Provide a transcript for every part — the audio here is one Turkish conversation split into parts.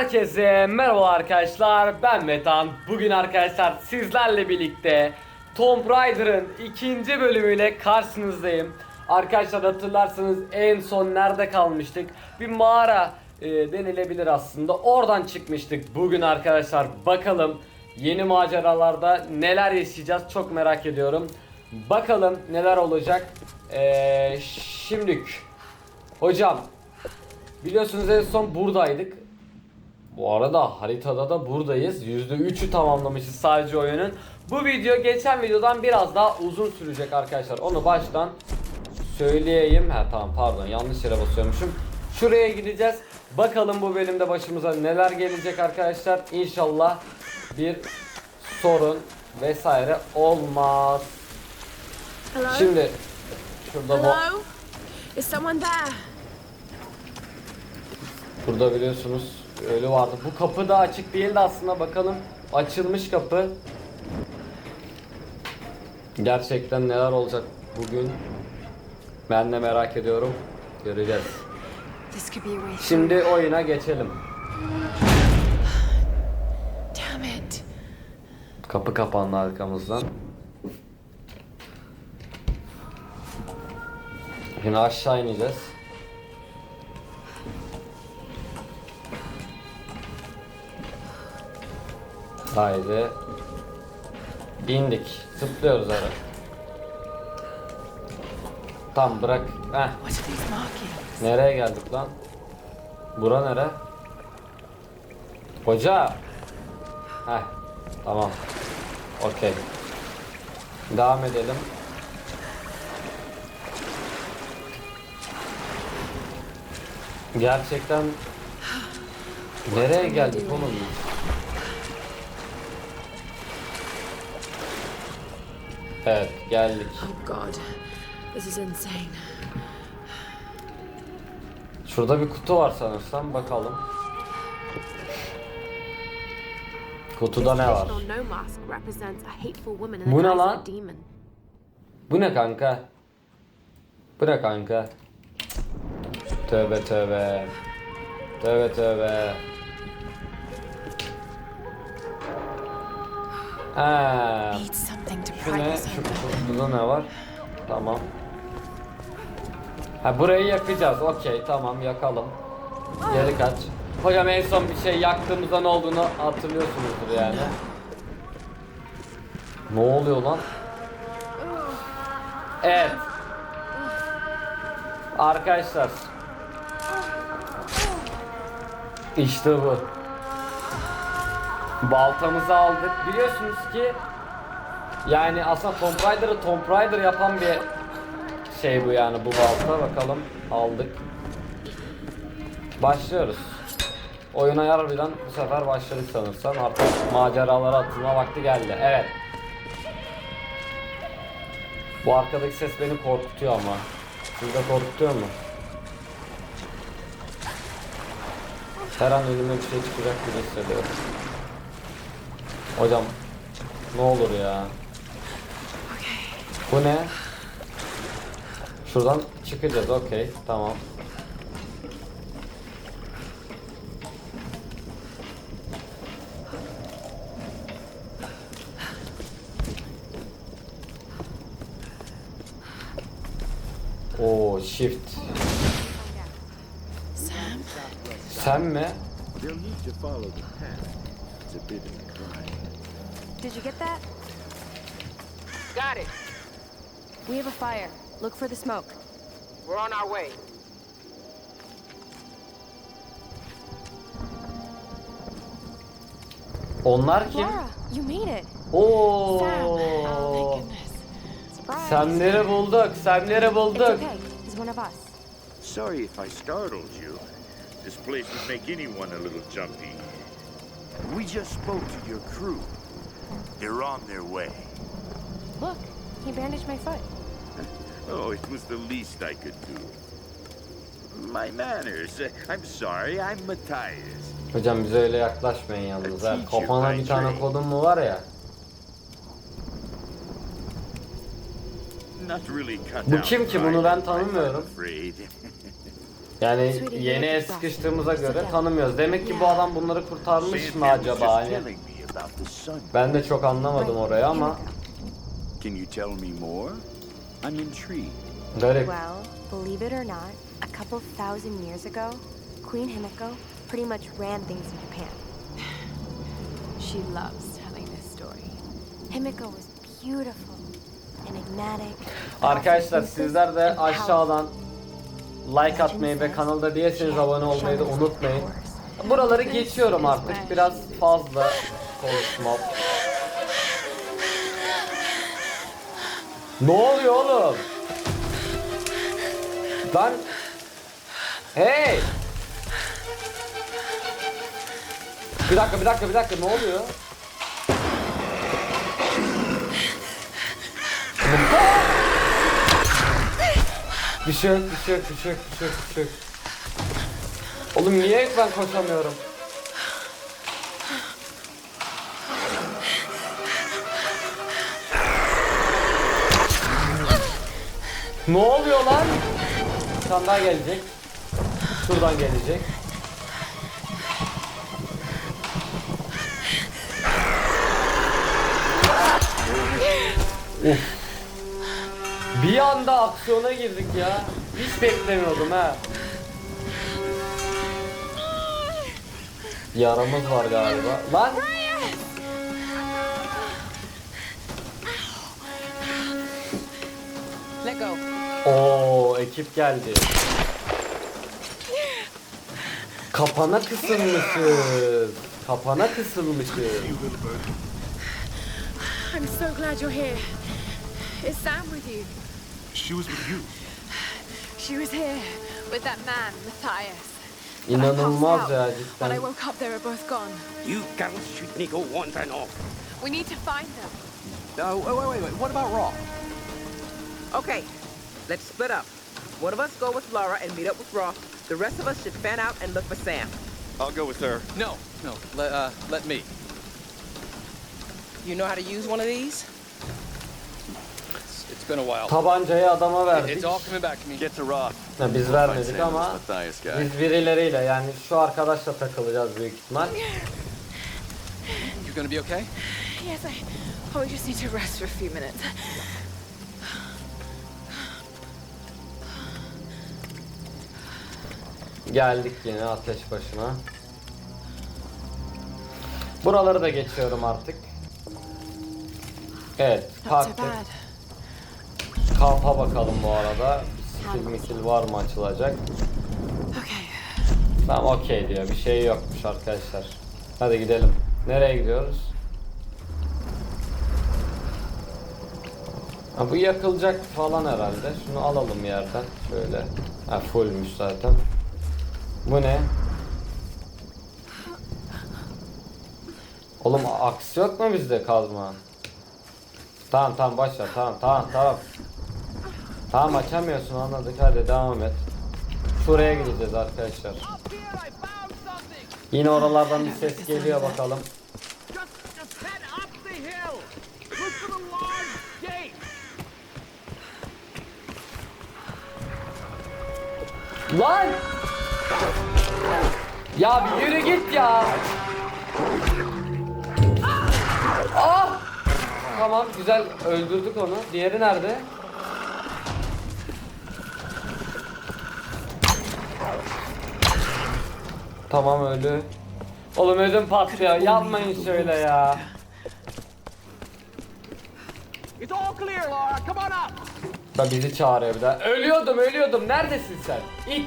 Herkese merhaba arkadaşlar ben Metan. Bugün arkadaşlar sizlerle birlikte Tomb Raider'ın ikinci bölümüyle karşınızdayım. Arkadaşlar hatırlarsanız en son nerede kalmıştık? Bir mağara e, denilebilir aslında. Oradan çıkmıştık Bugün arkadaşlar. Bakalım yeni maceralarda neler yaşayacağız çok merak ediyorum. Bakalım neler olacak. Ee, Şimdilik Hocam Biliyorsunuz en son buradaydık. Bu arada haritada da buradayız. %3'ü tamamlamışız sadece oyunun. Bu video geçen videodan biraz daha uzun sürecek arkadaşlar. Onu baştan söyleyeyim. Ha tamam pardon yanlış yere basıyormuşum. Şuraya gideceğiz. Bakalım bu bölümde başımıza neler gelecek arkadaşlar. İnşallah bir sorun vesaire olmaz. Hello? Şimdi şurada bu Hello? Is someone there? Burada biliyorsunuz ölü vardı. Bu kapı da açık değildi aslında bakalım. Açılmış kapı. Gerçekten neler olacak bugün? Ben de merak ediyorum. Göreceğiz. Şimdi oyuna geçelim. Kapı kapandı arkamızdan. Şimdi aşağı ineceğiz. Haydi. Bindik. Zıplıyoruz ara. Tam bırak. Heh. Nereye geldik lan? Bura nere? Hoca. Heh. Tamam. Okey. Devam edelim. Gerçekten nereye geldik oğlum? Evet geldik. Oh god. This is insane. Şurada bir kutu var sanırsam bakalım. Kutuda ne var? Bu ne lan? Bu ne kanka? Bu ne kanka? Tövbe tövbe. Tövbe tövbe. Ha, şu ne? Şu kutuda ne var? Tamam. Ha burayı yakacağız. Okey tamam yakalım. Geri kaç. Hocam en son bir şey yaktığımızda ne olduğunu hatırlıyorsunuzdur yani. Ne oluyor lan? Evet. Arkadaşlar. İşte bu. Baltamızı aldık. Biliyorsunuz ki yani aslında Tomb Raider'ı Tomb Raider yapan bir şey bu yani bu balta. Bakalım aldık. Başlıyoruz. Oyuna harbiden bu sefer başladık sanırsam. Artık maceralara atılma vakti geldi. Evet. Bu arkadaki ses beni korkutuyor ama. Sizi de korkutuyor mu? Her an önüme bir şey çıkacak gibi hissediyorum. Hocam ne olur ya. Bu ne? Şuradan çıkacağız okey tamam. Oo shift. Sam? Sen mi? Did you get that? Got it. We have a fire. Look for the smoke. We're on our way. Onlar kim? Laura, you made it. Oo. Sam. Oh, thank goodness. Surprise. Semleri bulduk. Semleri It's bulduk. okay. He's one of us. Sorry if I startled you. This place would make anyone a little jumpy. We just spoke to your crew. They're on their way. Look, he bandaged my foot. Oh, it was the least I could do. My manners. Uh, I'm sorry, I'm Matthias. Hocam bize öyle yaklaşmayın yalnız. ha. Kafana bir tane kodun mu var ya? Not really cut Bu kim ki? Bunu ben tanımıyorum. afraid. Yani yeni el sıkıştığımıza göre tanımıyoruz. Demek ki bu adam bunları kurtarmış mı acaba? Hani about the sun. ben de çok anlamadım orayı ama Can you tell me more? I'm intrigued. garip. Well, believe it or not, a couple thousand years ago, Queen Himiko pretty much ran things in Japan. She loves telling this story. Himiko was beautiful, enigmatic. Arkadaşlar sizler de aşağıdan like atmayı ve kanalda değilseniz abone olmayı da unutmayın. Buraları geçiyorum artık. Biraz fazla konuşmam. Ne oluyor oğlum? Lan Hey! Bir dakika bir dakika bir dakika ne oluyor? Bir şey yok, bir şey. Oğlum niye ben koşamıyorum? Ne oluyor lan? Bir tane daha gelecek. Şuradan gelecek. Of. Bir anda aksiyona girdik ya. Hiç beklemiyordum ha. Yaramız var galiba. Lan! Ekip geldi. Kapana kısılmışız. Kapana kısılmışız. I'm so glad you're here. Is Sam with you? She was with you. She was here with that man, Matthias. İnanılmaz ya When I cidden. woke up, they were both gone. You girls shoot Nico once and all. We need to find them. Oh, wait, wait, wait, wait. What about Raw? Okay, let's split up. One of us go with Laura and meet up with Roth. The rest of us should fan out and look for Sam. I'll go with her. No, no. Let, uh, let me. You know how to use one of these? It's, it's been a while. Tabancayı adama verdik. It's all coming back to me. Get to Roth. Ha, biz vermedik ama biz birileriyle yani şu arkadaşla takılacağız büyük ihtimal. You gonna be okay? Yes, I. Oh, we just need to rest for a few minutes. Geldik yine ateş başına. Buraları da geçiyorum artık. Evet, bad. Kampa bakalım bu arada. Skill mikil var mı açılacak? Tamam okey diyor. Bir şey yokmuş arkadaşlar. Hadi gidelim. Nereye gidiyoruz? Ha, bu yakılacak falan herhalde. Şunu alalım yerden. Şöyle. Ha fullmüş zaten. Bu ne? Oğlum aks yok mu bizde kazma? Tamam tamam başla tamam tamam tamam. Tamam açamıyorsun anladık hadi devam et. Şuraya gideceğiz arkadaşlar. Yine oralardan bir ses geliyor bakalım. Lan! Ya bir yürü git ya. Ah! Tamam güzel öldürdük onu. Diğeri nerede? Tamam ölü. Oğlum ödüm patlıyor. Yapmayın şöyle ya. It's all clear, Laura. Come on up. Da bizi çağırıyor bir daha. Ölüyordum ölüyordum. Neredesin sen? İt.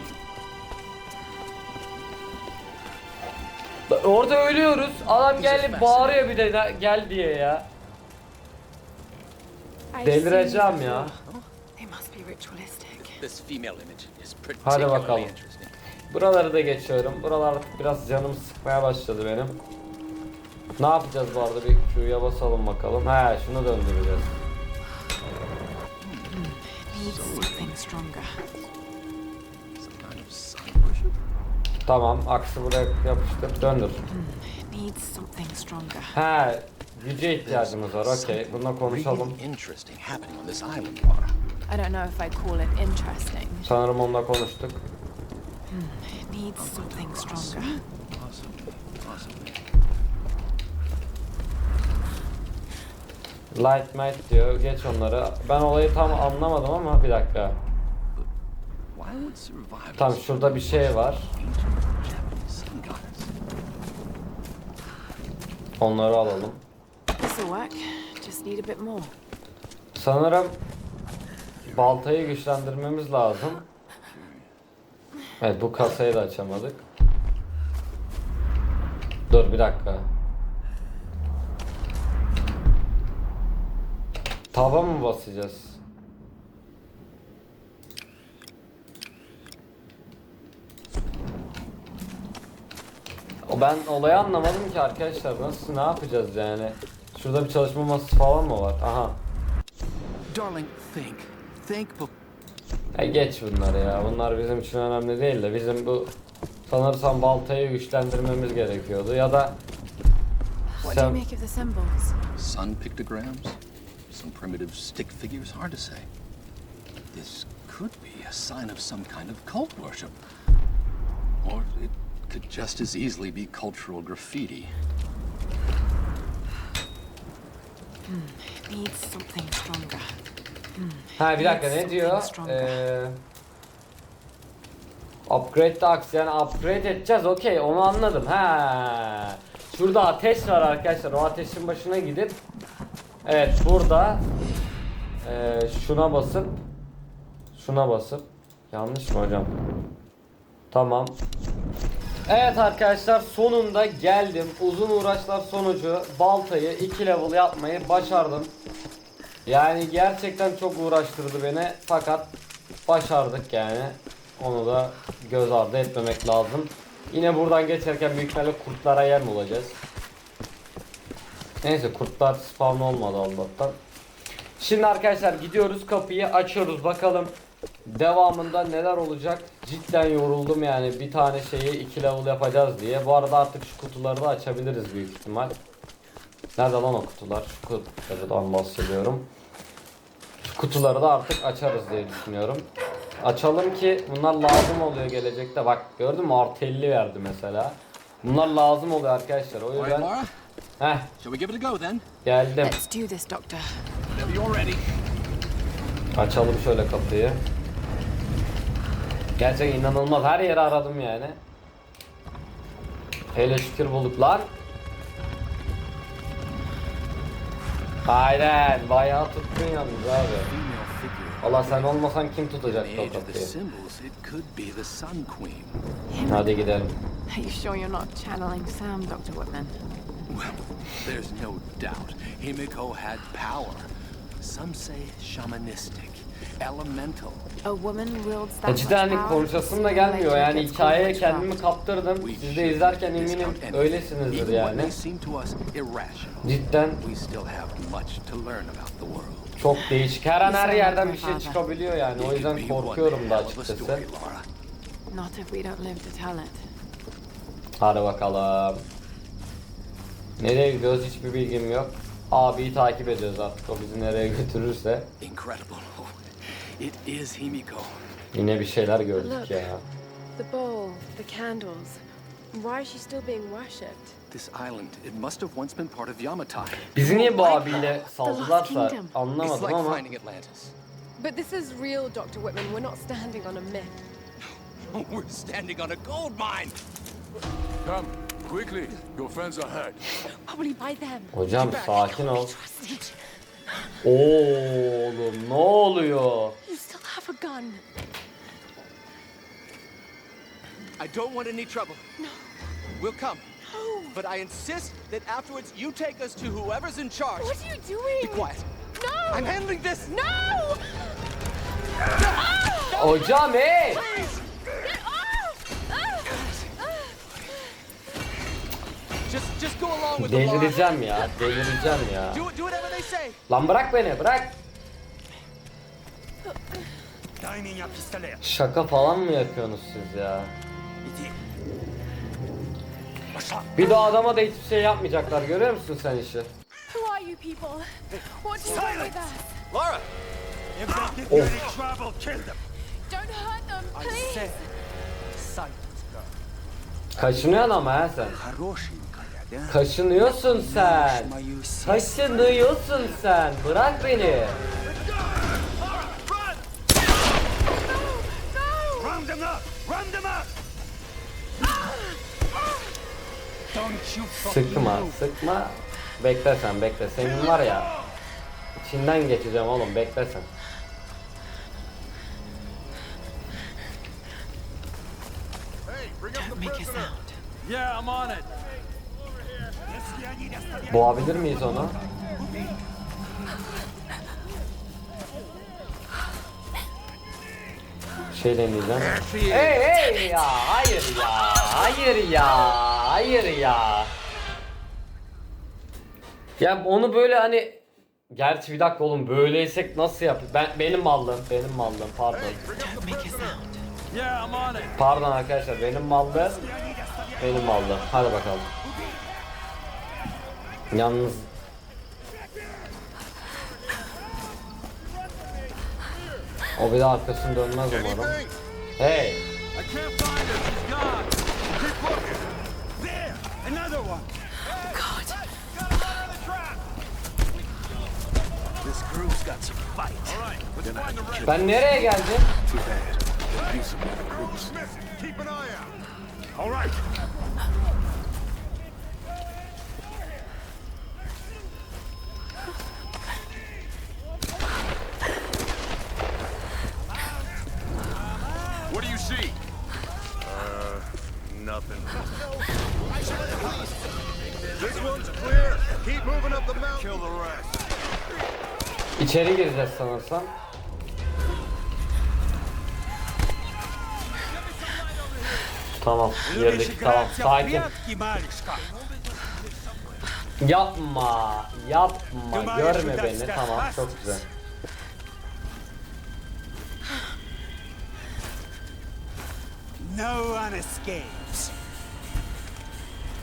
Orada ölüyoruz. Adam geldi bağırıyor bir de gel diye ya. Delireceğim ya. They must be ritualistic. This female image is Hadi particularly bakalım. interesting. Buraları da geçiyorum. Buralar biraz canımı sıkmaya başladı benim. Ne yapacağız bu arada? Bir Q'ya basalım bakalım. He şunu döndüreceğiz. Something stronger. Tamam aksı buraya yapıştır. Döndür. He güce ihtiyacımız var. Okey. Bununla konuşalım. Sanırım onunla konuştuk. Light might diyor. Geç onları. Ben olayı tam anlamadım ama bir dakika. Tam şurada bir şey var. Onları alalım. Sanırım baltayı güçlendirmemiz lazım. Evet bu kasayı da açamadık. Dur bir dakika. Tava mı basacağız? O ben olayı anlamadım ki arkadaşlar. Nasıl ne yapacağız yani? Şurada bir çalışma masası falan mı var? Aha. Darling, think. Think. Ya geç bunları ya. Bunlar bizim için önemli değil de bizim bu sanırsam baltayı güçlendirmemiz gerekiyordu ya da What do you sen make of the symbols? Sun pictograms? Some primitive stick figures? Hard to say. This could be a sign of some kind of cult worship. Or it could just as easily be cultural graffiti. Needs something stronger. ha bir dakika ne diyor? Ee, upgrade the axe yani upgrade edeceğiz okey onu anladım ha. Şurada ateş var arkadaşlar o ateşin başına gidip Evet burada ee, şuna basıp şuna basıp yanlış mı hocam? Tamam. Evet arkadaşlar sonunda geldim. Uzun uğraşlar sonucu baltayı 2 level yapmayı başardım. Yani gerçekten çok uğraştırdı beni fakat başardık yani. Onu da göz ardı etmemek lazım. Yine buradan geçerken büyük ihtimalle kurtlara yem olacağız. Neyse kurtlar spawn olmadı Allah'tan. Şimdi arkadaşlar gidiyoruz kapıyı açıyoruz bakalım devamında neler olacak. Cidden yoruldum yani bir tane şeyi 2 level yapacağız diye. Bu arada artık şu kutuları da açabiliriz büyük ihtimal. Nerede lan o kutular? Şu kutulardan bahsediyorum. Şu kutuları da artık açarız diye düşünüyorum. Açalım ki bunlar lazım oluyor gelecekte. Bak gördün mü artı 50 verdi mesela. Bunlar lazım oluyor arkadaşlar. O yüzden heh Shall we give it a go then? geldim. Let's do this, Doctor. Whenever you're ready. Açalım şöyle kapıyı. Gerçekten inanılmaz. Her yeri aradım yani. Hele şükür bulduk lan. Aynen. Bayağı tuttun yalnız abi. Valla sen olmasan kim tutacak o kapıyı? Hadi gidelim. Are you sure you're not channeling Sam, Dr. Whitman? Well, there's no doubt Himiko had power. Some say shamanistic, elemental. A woman wields that Ya much cidden hani power, konuşasım da gelmiyor yani hikayeye kendimi kaptırdım. We Siz de izlerken eminim öylesinizdir yani. may seem to us irrational. Cidden We still have much to learn about the world. çok değişik. Her an her yerden bir şey çıkabiliyor yani. O yüzden korkuyorum da açıkçası. story, Laura. Not if we don't live to tell it. Hadi bakalım. Nereye gidiyoruz hiçbir bilgim yok. Abiyi takip ediyoruz artık o bizi nereye götürürse. Incredible. It is Himiko. Yine bir şeyler gördük Look. ya. The bowl, the candles. Why is she still being worshipped? This island, it must have once been part of Yamatai. Bizi niye bu abiyle saldılarsa anlamadım like ama finding Atlantis. But this is real, Dr. Whitman. We're not standing on a myth. We're standing on a gold mine. Come, quickly. Your friends are hurt. Probably by them. hocam sakin ol. Oğlum ne oluyor? You still have a gun. I don't want any trouble. No. We'll come. No. But I insist that afterwards you take us to whoever's in charge. What are you doing? Be quiet. No! I'm handling this. No! Hocam hey! Get Delireceğim ya, delireceğim ya. Do, do whatever they say. Lan bırak beni, bırak. Şaka falan mı yapıyorsunuz siz ya? Bir de adama da hiçbir şey yapmayacaklar, görüyor musun sen işi? Silence, girl. Kaşınıyorsun ama ha sen. Kaşınıyorsun sen. Kaşınıyorsun sen. Bırak beni. Sıkma, sıkma. Beklersen bekle. Senin var ya. İçinden geçeceğim oğlum beklersen. Don't make a sound. Yeah, I'm on it. Boğabilir miyiz onu? Şey deneyeceğim. Hey hey ya, hayır ya, hayır ya, hayır ya. Ya onu böyle hani Gerçi bir dakika oğlum böyleysek nasıl yap? Ben benim mallım, benim mallım. Pardon. Pardon arkadaşlar, benim mallım. Benim mallım. Hadi bakalım. Yalnız O bir de arkasını dönmez umarım. Hey! I can't find İçeri gireceğiz sanırsam. Tamam, girdik. Tamam, sakin. Yapma, yapma. Görme beni. Tamam, çok güzel. No one escapes.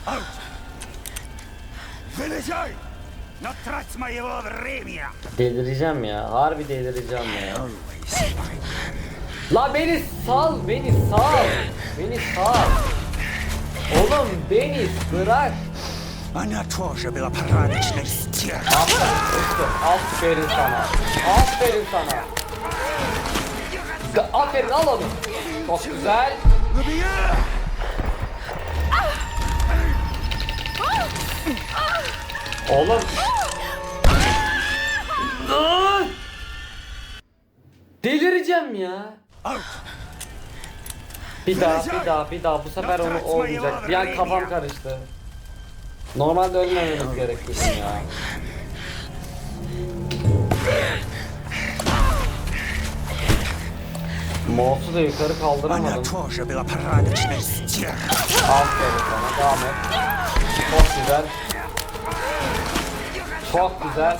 Out. Village out. Delireceğim ya. Harbi delireceğim ya. Always La beni sal, beni sal. Beni sal. Oğlum beni bırak. Она тоже была порядочной стервой. Aferin sana. Aferin sana. Ga- Aferin al onu. Çok güzel. Oğlum. Delireceğim ya. Bir daha, bir daha, bir daha. Bu sefer onu olmayacak. Bir an kafam karıştı. Normalde ölmememiz gerekirdi ya. Mouse'u da yukarı kaldıramadım. Aferin sana, devam et. Çok güzel. Çok güzel.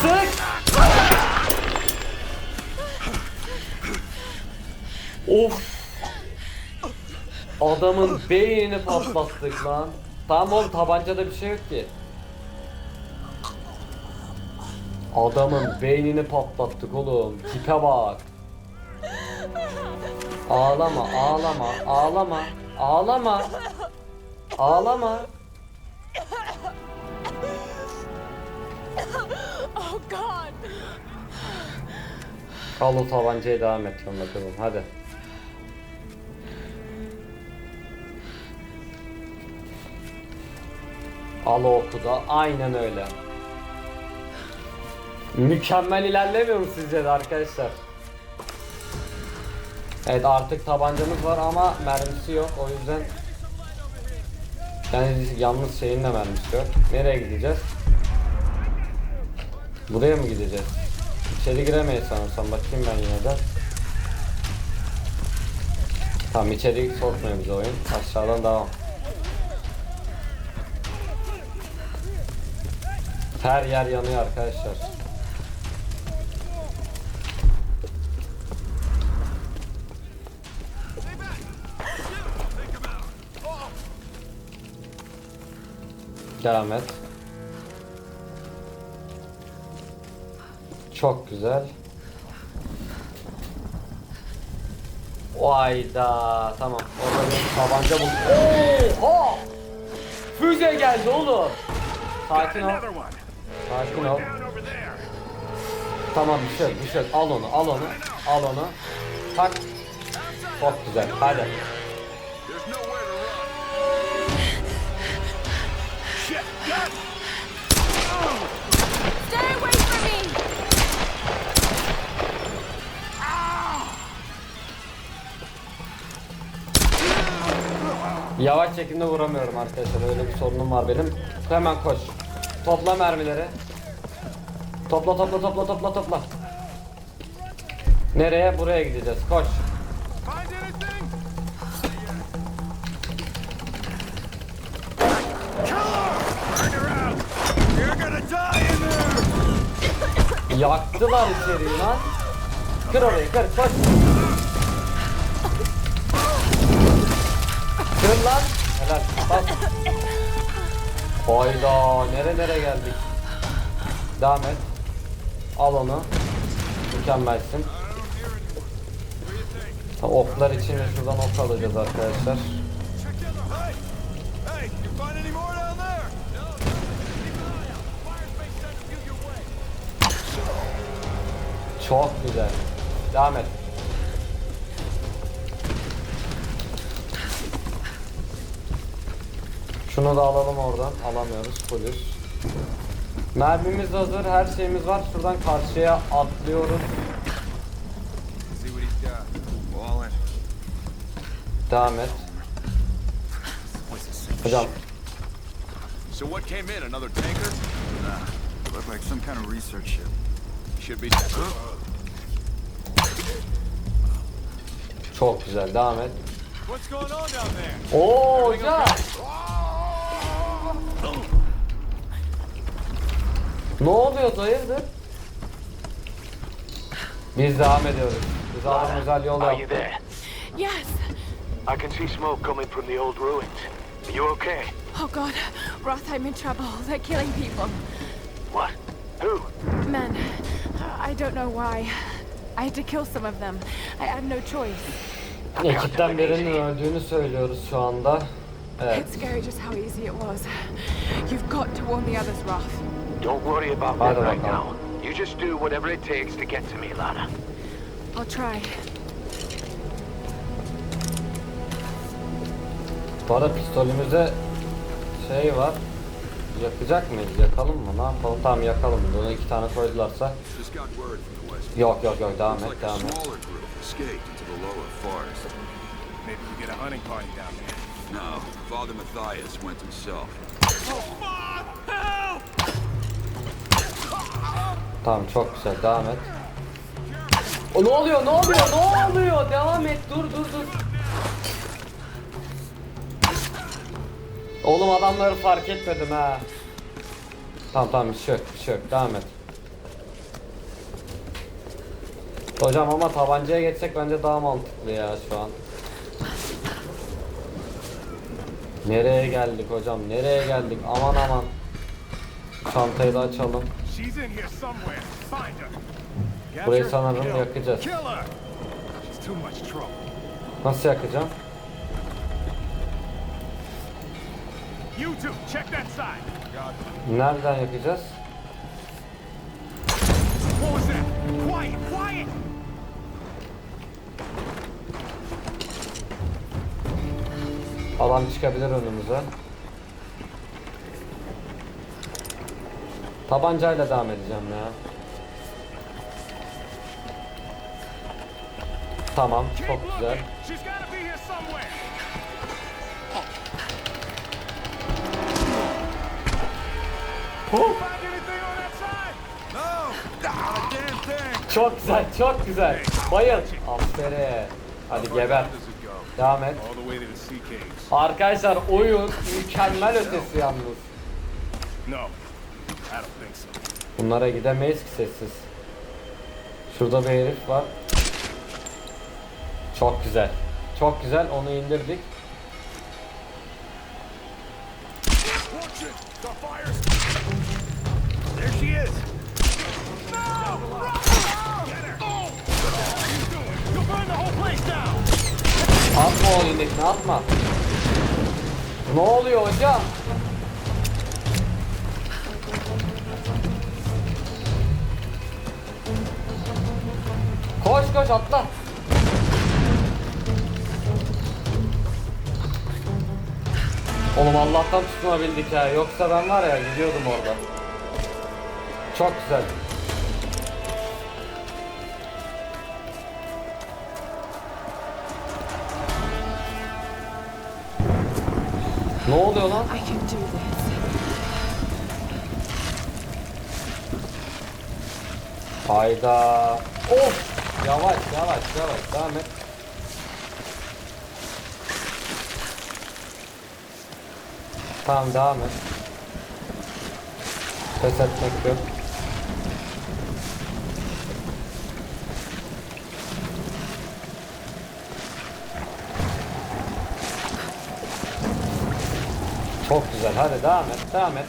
Sık! Of! Adamın beynini patlattık lan. Tamam oğlum tabancada bir şey yok ki. Adamın beynini patlattık oğlum. Tipe bak. Ağlama, ağlama, ağlama, ağlama. Ağlama. Oh, God. Al o tabancaya devam et yoluna kızım hadi. Al o oku da aynen öyle. Mükemmel ilerlemiyor mu sizce de arkadaşlar? Evet artık tabancamız var ama mermisi yok o yüzden yani yalnız şeyin de mermisi yok. Nereye gideceğiz? Buraya mı gideceğiz? İçeri giremeyiz sanırsam. Bakayım ben yine de. Tamam içeri sokmuyor bize oyun. Aşağıdan devam. Her yer yanıyor arkadaşlar. Devam et. Çok güzel. Vayda tamam. Orada bir tabanca bul. Oha! Füze geldi oğlum. Sakin ol. Sakin ol. Tamam bir şey bir şey. Al onu, al onu, al onu. Tak. Çok güzel. Hadi. Yavaş çekimde vuramıyorum arkadaşlar. Öyle bir sorunum var benim. Hemen koş. Topla mermileri. Topla topla topla topla topla. Nereye? Buraya gideceğiz. Koş. Yaktılar içeriği lan. Kır orayı kır koş. Helal. Bas. Hayda nere nere geldik. Devam et. Al onu. Mükemmelsin. Ha, oklar için şuradan ok alacağız arkadaşlar. Hey! Hey, you find Şunu da alalım oradan. Alamıyoruz. Polis. Mermimiz hazır. Her şeyimiz var. Şuradan karşıya atlıyoruz. Devam et. Hocam So what came in? Another tanker? Nah, look like some kind of research ship. Should be. çok güzel. Devam et. What's going on down there? Oo hocam. Ne oluyor hayırdır? Biz devam ediyoruz. Biz adam güzel yol Are you yaptık. there? Yes! I can see smoke coming from the old ruins. Are you okay? Oh god, Roth, I'm in trouble. They're killing people. What? Who? Men. I don't know why. I had to kill some of them. I had no choice. Ekipten birinin öldüğünü söylüyoruz şu anda. Evet. It's scary just how easy it was. You've got to warn the others, Roth. Don't worry about Hadi that right now. You just do whatever it takes to get to me, Lana. I'll try. Bu arada pistolümüzde şey var. Yakacak mıyız? Yakalım mı? Ne yapalım? Tamam yakalım. Bunu iki tane koydularsa. Yok yok yok devam et devam et. Maybe we get a hunting party down there. No, Father Matthias went himself. Tamam çok güzel devam et. O ne oluyor? Ne oluyor? Ne oluyor? Devam et. Dur dur dur. Oğlum adamları fark etmedim ha. Tamam tamam bir şey yok bir şey yok. Devam et. Hocam ama tabancaya geçsek bence daha mantıklı ya şu an. Nereye geldik hocam? Nereye geldik? Aman aman. Çantayı da açalım. She's in here somewhere. Find her. Capture, Burayı sanırım yakacağız. Nasıl yakacağım? Nereden yakacağız? Adam çıkabilir önümüze. Tabancayla devam edeceğim ya. Tamam, çok güzel. Çok güzel, çok güzel. Bayıl. Aferin. Hadi geber. Devam et. Arkadaşlar oyun mükemmel ötesi yalnız. Bunlara gidemeyiz ki sessiz. Şurada bir herif var. Çok güzel. Çok güzel onu indirdik. Atma o elindekini atma. Ne oluyor hocam? Koş koş atla. Oğlum Allah'tan tutunabildik ha. Yoksa ben var ya gidiyordum orada. Çok güzel. Ne oluyor lan? Hayda. Of. Yavaş yavaş yavaş devam et. Tamam devam et. Pes etmek yok. Çok güzel. Hadi devam et. Devam et.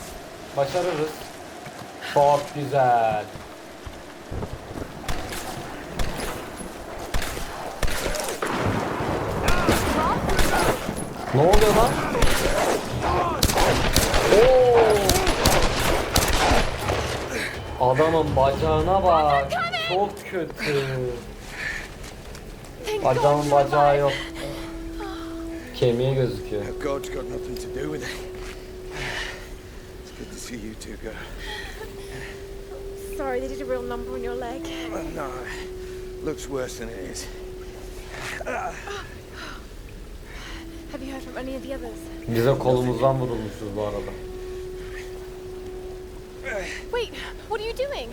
Başarırız. Çok güzel. Ne oluyor lan? Oo! Adamın bacağına bak. Çok kötü. Adamın bacağı yok. Kemiği gözüküyor. God's got nothing to do with it. It's good to see you two, girl. Sorry, they did a real number on your leg. Well, no, looks worse than it is. Have you heard from any of the others? Bize kolumuzdan vurulmuşuz bu arada. Wait, what are you doing?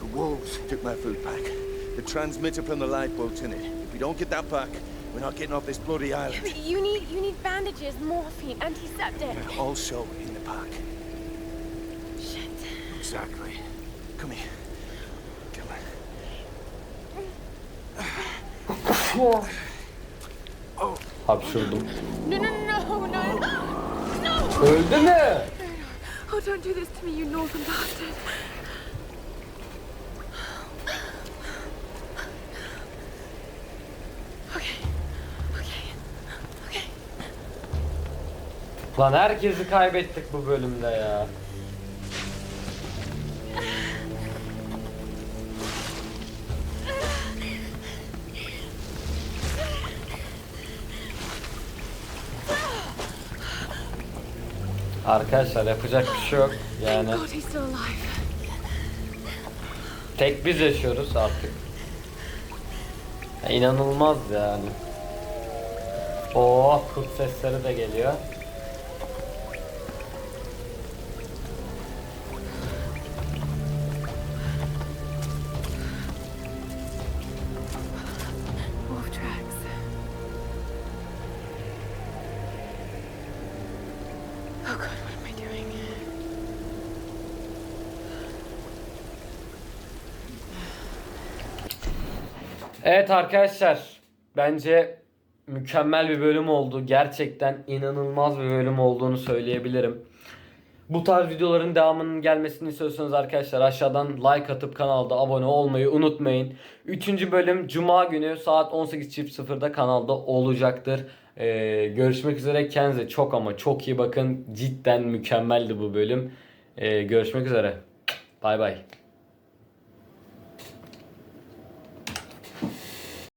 The wolves took my food pack. The transmitter from the lifeboat's in it. If we don't get that back, we're not getting off this bloody island. You need you need bandages, morphine, antiseptic. Also in the pack. Shit. Exactly. Come here. Come on. Hapşurdum. No, no, no, no, no, no! Öldü mü? Oh, don't do this to me, you northern bastard! Okay, okay, okay. Lan herkesi kaybettik bu bölümde ya. Arkadaşlar yapacak bir şey yok. Yani tek biz yaşıyoruz artık. Ya İnanılmaz yani. Oh kurt sesleri de geliyor. Evet arkadaşlar bence mükemmel bir bölüm oldu. Gerçekten inanılmaz bir bölüm olduğunu söyleyebilirim. Bu tarz videoların devamının gelmesini istiyorsanız arkadaşlar aşağıdan like atıp kanalda abone olmayı unutmayın. Üçüncü bölüm Cuma günü saat 18.00'da kanalda olacaktır. Ee, görüşmek üzere. Kendinize çok ama çok iyi bakın. Cidden mükemmeldi bu bölüm. Ee, görüşmek üzere. Bay bay.